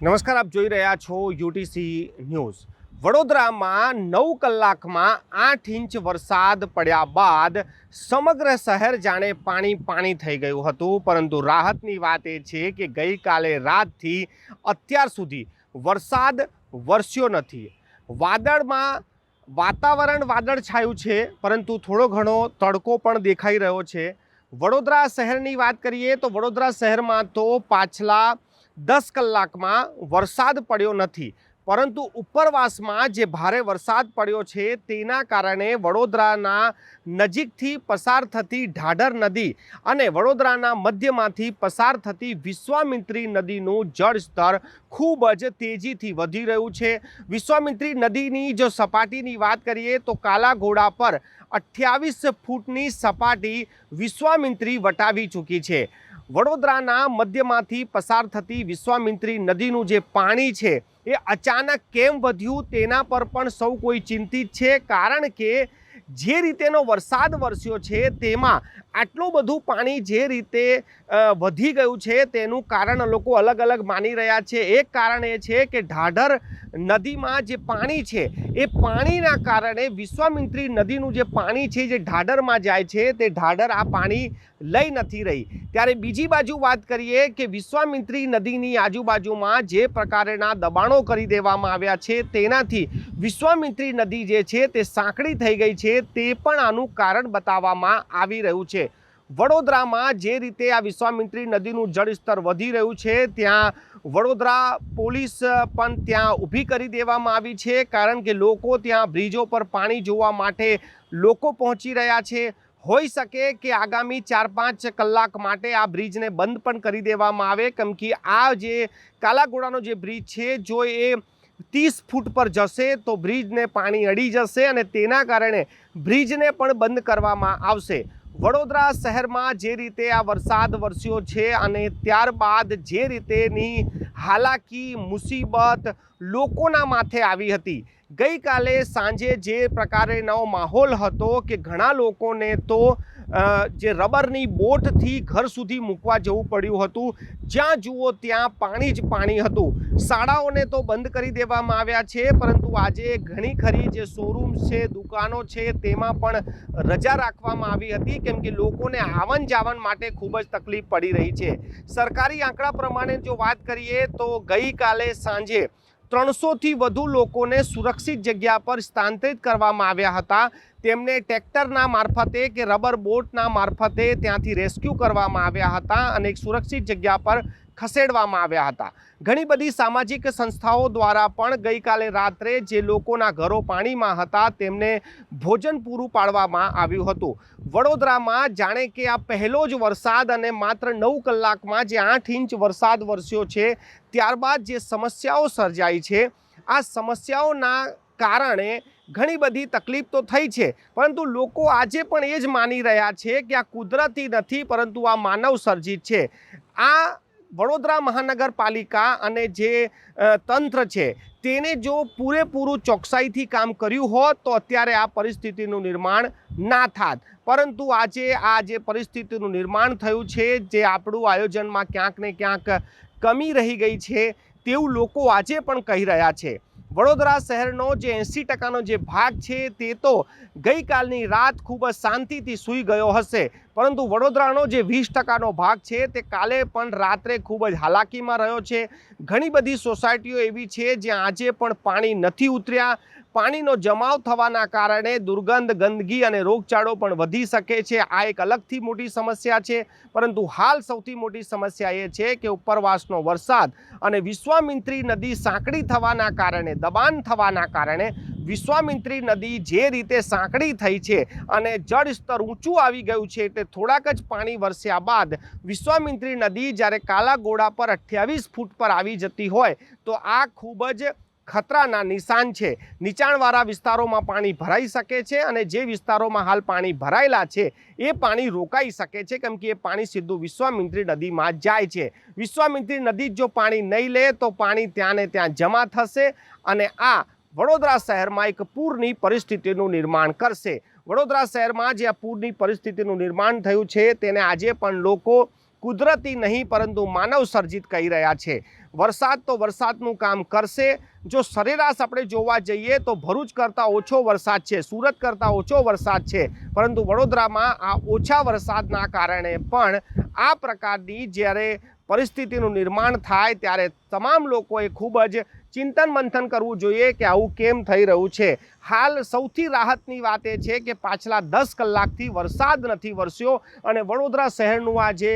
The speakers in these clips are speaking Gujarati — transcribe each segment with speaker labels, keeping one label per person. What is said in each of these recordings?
Speaker 1: નમસ્કાર, આપ જોઈ રહ્યા છો યુટીસી ન્યૂઝ. વડોદરામાં નવ કલાકમાં આઠ ઇંચ વરસાદ પડ્યા બાદ સમગ્ર શહેર જાણે પાણી પાણી થઈ ગયું હતું. પરંતુ રાહતની વાત એ છે કે ગઈકાલે રાતથી અત્યાર સુધી વરસાદ વરસ્યો નથી. વાદળમાં વાતાવરણ વાદળ છાયું છે, પરંતુ થોડો ઘણો તડકો પણ દેખાઈ રહ્યો છે. વડોદરા શહેરની વાત કરીએ તો વડોદરા શહેરમાં તો પાછલા દસ કલાકમાં વરસાદ પડ્યો નથી. પરંતુ ઉપરવાસમાં જે ભારે વરસાદ પડ્યો છે, તેના કારણે વડોદરાના નજીકથી પસાર થતી ઢાઢર નદી અને વડોદરાના મધ્યમાંથી પસાર થતી વિશ્વામિત્રી નદીનું જળસ્તર ખૂબ જ તેજીથી વધી રહ્યું છે. વિશ્વામિત્રી નદીની જો સપાટીની વાત કરીએ, તો કાલા ઘોડા પર અઠ્યાવીસ ફૂટની સપાટી વિશ્વામિત્રી વટાવી ચૂકી છે. વડોદરાના મધ્યમાંથી પસાર થતી વિશ્વામિત્રી નદીનું જે પાણી છે, એ અચાનક કેમ વધ્યું તેના પર પણ સૌ કોઈ ચિંતિત છે. કારણ કે જે રીતેનો વરસાદ વરસ્યો છે, તેમાં આટલું બધું પાણી જે રીતે વધી ગયું છે તેનું કારણ લોકો અલગ અલગ માની રહ્યા છે. એક કારણ એ છે કે ઢાઢર નદીમાં જે પાણી છે, એ પાણીના કારણે વિશ્વામિત્રી નદીનું જે પાણી છે, જે ઢાઢરમાં જાય છે, તે ઢાઢર આ પાણી લઈ નથી રહી. ત્યારે બીજી બાજુ વાત કરીએ કે વિશ્વામિત્રી નદીની આજુબાજુમાં જે પ્રકારના દબાણો કરી દેવામાં આવ્યા છે, તેનાથી વિશ્વામિત્રી નદી જે છે, તે સાંકડી થઈ ગઈ છે, તે પણ આનું કારણ બતાવવામાં આવી રહ્યું છે. વડોદરામાં જે રીતે આ વિશ્વામિત્રી નદીનું જળસ્તર વધી રહ્યું છે, ત્યાં વડોદરા પોલીસ પણ ત્યાં ઊભી કરી દેવામાં આવી છે, કારણ કે લોકો ત્યાં બ્રિજો પર પાણી જોવા માટે લોકો પહોંચી રહ્યા છે. હોઈ શકે કે આગામી ચાર પાંચ કલાક માટે આ બ્રિજને બંધ પણ કરી દેવામાં આવે, કેમ કે આ જે કાલાઘોડાનો જે બ્રિજ છે, જો એ ત્રીસ ફૂટ પર જશે તો બ્રિજને પાણી અડી જશે અને તેના કારણે બ્રિજને પણ બંધ કરવામાં આવશે. વડોદરા શહેરમાં જે રીતે આ વરસાદ વરસ્યો છે અને ત્યારબાદ જે રીતેની હાલાકી, મુસીબત લોકોના માથે આવી હતી. ગઈકાલે સાંજે જે પ્રકારેનો માહોલ હતો કે ઘણા લોકોને તો જે રબરની બોટથી ઘર સુધી મૂકવા જવું પડ્યું હતું. જ્યાં જુઓ ત્યાં પાણી જ પાણી હતું. શાળાઓને તો બંધ કરી દેવામાં આવ્યા છે, પરંતુ આજે ઘણી ખરી જે શોરૂમ છે, દુકાનો છે, તેમાં પણ રજા રાખવામાં આવી હતી, કેમ કે લોકોને આવન જાવન માટે ખૂબ જ તકલીફ પડી રહી છે. સરકારી આંકડા પ્રમાણે જો વાત કરીએ તો ગઈકાલે સાંજે ત્રણસોથી વધુ લોકોને સુરક્ષિત જગ્યા પર સ્થાનાંતરિત કરવામાં આવ્યા હતા. તેમને ટ્રેક્ટરના મારફતે કે રબર બોટના મારફતે ત્યાંથી રેસ્ક્યુ કરવામાં આવ્યા હતા અને એક સુરક્ષિત જગ્યા પર ખસેડવામાં આવ્યા હતા. ઘણી બધી સામાજિક સંસ્થાઓ દ્વારા પણ ગઈકાલે રાત્રે જે લોકોના ઘરો પાણીમાં હતા તેમને ભોજન પૂરું પાડવામાં આવ્યું હતું. વડોદરામાં જાણે કે આ પહેલો જ વરસાદ અને માત્ર નવ કલાકમાં જે આઠ ઇંચ વરસાદ વરસ્યો છે, ત્યારબાદ જે સમસ્યાઓ સર્જાઈ છે, આ સમસ્યાઓના કારણે ઘણી બધી તકલીફ તો થઈ છે, પરંતુ લોકો આજે પણ એ જ માની રહ્યા છે કે આ કુદરતી નથી, પરંતુ આ માનવ સર્જિત છે. આ વડોદરા મહાનગરપાલિકા અને જે તંત્ર છે, તેને જો પૂરેપૂરું ચોકસાઈથી કામ કર્યું હોત, તો અત્યારે આ પરિસ્થિતિનું નિર્માણ ના થાત. પરંતુ આજે આ જે પરિસ્થિતિનું નિર્માણ થયું છે, જે આપણું આયોજનમાં ક્યાંક ને ક્યાંક કમી રહી ગઈ છે, તેવું લોકો આજે પણ કહી રહ્યા છે. વડોદરા શહેરનો જે એંસી ટકાનો જે ભાગ છે તે તો ગઈકાલની રાત ખૂબ જ શાંતિથી સૂઈ ગયો હશે. પરંતુ વડોદરાનો જે વીસ ટકાનો ભાગ છે તે કાલે પણ રાત્રે ખૂબ જ હાલાકીમાં રહ્યો છે. ઘણી બધી સોસાયટીઓ એવી છે જ્યાં આજે પણ પાણી નથી ઉતર્યા. પાણીનો જમાવ થવાના કારણે દુર્ગંધ, ગંદકી અને રોગચાળો પણ વધી શકે છે. આ એક અલગથી મોટી સમસ્યા છે. પરંતુ હાલ સૌથી મોટી સમસ્યા એ છે કે ઉપરવાસનો વરસાદ અને વિશ્વામિત્રી નદી સાંકડી થવાના કારણે, દબાણ થવાના કારણે વિશ્વામિત્રી નદી જે રીતે સાંકડી થઈ છે અને જળસ્તર ઊંચું આવી ગયું છે એટલે થોડાક જ પાણી વરસ્યા બાદ વિશ્વામિત્રી નદી જ્યારે કાલા ગોળા પર અઠ્યાવીસ ફૂટ પર આવી જતી હોય તો આ ખૂબ જ ખતરાના નિશાન છે. નીચાણવાળા વિસ્તારોમાં પાણી ભરાઈ શકે છે અને જે વિસ્તારોમાં હાલ પાણી ભરાયેલા છે, એ પાણી રોકાઈ શકે છે. કેમ કે એ પાણી સીધું વિશ્વામિત્રી નદીમાં જાય છે. વિશ્વામિત્રી નદી જો પાણી નહીં લે, તો પાણી ત્યાં ત્યાં જમા થશે અને આ વડોદરા શહેરમાં એક પૂરની પરિસ્થિતિનું નિર્માણ કરશે. વડોદરા શહેરમાં જે આ પૂરની પરિસ્થિતિનું નિર્માણ થયું છે, તેને આજે પણ લોકો કુદરતી નહીં, પરંતુ માનવ સર્જિત કહી રહ્યા છે. વરસાદ તો વરસાદનું કામ કરશે. જો સરેરાશ આપણે જોવા જઈએ તો ભરૂચ કરતાં ઓછો વરસાદ છે, સુરત કરતાં ઓછો વરસાદ છે. પરંતુ વડોદરામાં આ ઓછા વરસાદના કારણે પણ આ પ્રકારની જ્યારે પરિસ્થિતિનું નિર્માણ થાય ત્યારે તમામ લોકોએ ખૂબ જ ચિંતન મંથન કરવું જોઈએ કે આવું કેમ થઈ રહ્યું છે. હાલ સૌથી રાહતની વાત એ છે કે પાછલા દસ કલાકથી વરસાદ નથી વરસ્યો અને વડોદરા શહેરનું આ જે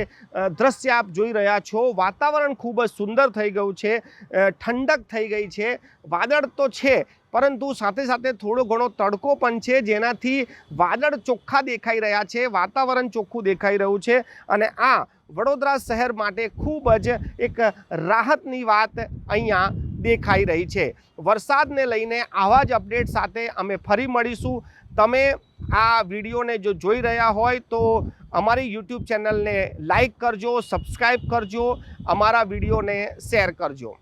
Speaker 1: દ્રશ્ય આપ જોઈ રહ્યા છો, વાતાવરણ ખૂબ જ સુંદર થઈ ગયું છે ઠંડક થઈ ગઈ છે. વાદળ તો છે પરંતુ સાથે સાથે થોડો ઘણો તડકો પણ છે, જેનાથી વાદળ ચોખ્ખા દેખાઈ રહ્યા છે, વાતાવરણ ચોખ્ખું દેખાઈ રહ્યું છે અને આ વડોદરા શહેર માટે ખૂબ જ એક રાહતની વાત અહીંયા દેખાઈ રહી છે. વરસાદને લઈને આવા જ અપડેટ સાથે અમે ફરી મળીશું. તમે આ વિડીયોને જો જોઈ રહ્યા હોય તો અમારી યુટ્યુબ ચેનલને લાઈક કરજો સબસ્ક્રાઈબ કરજો, અમારા વિડીયોને શેર કરજો.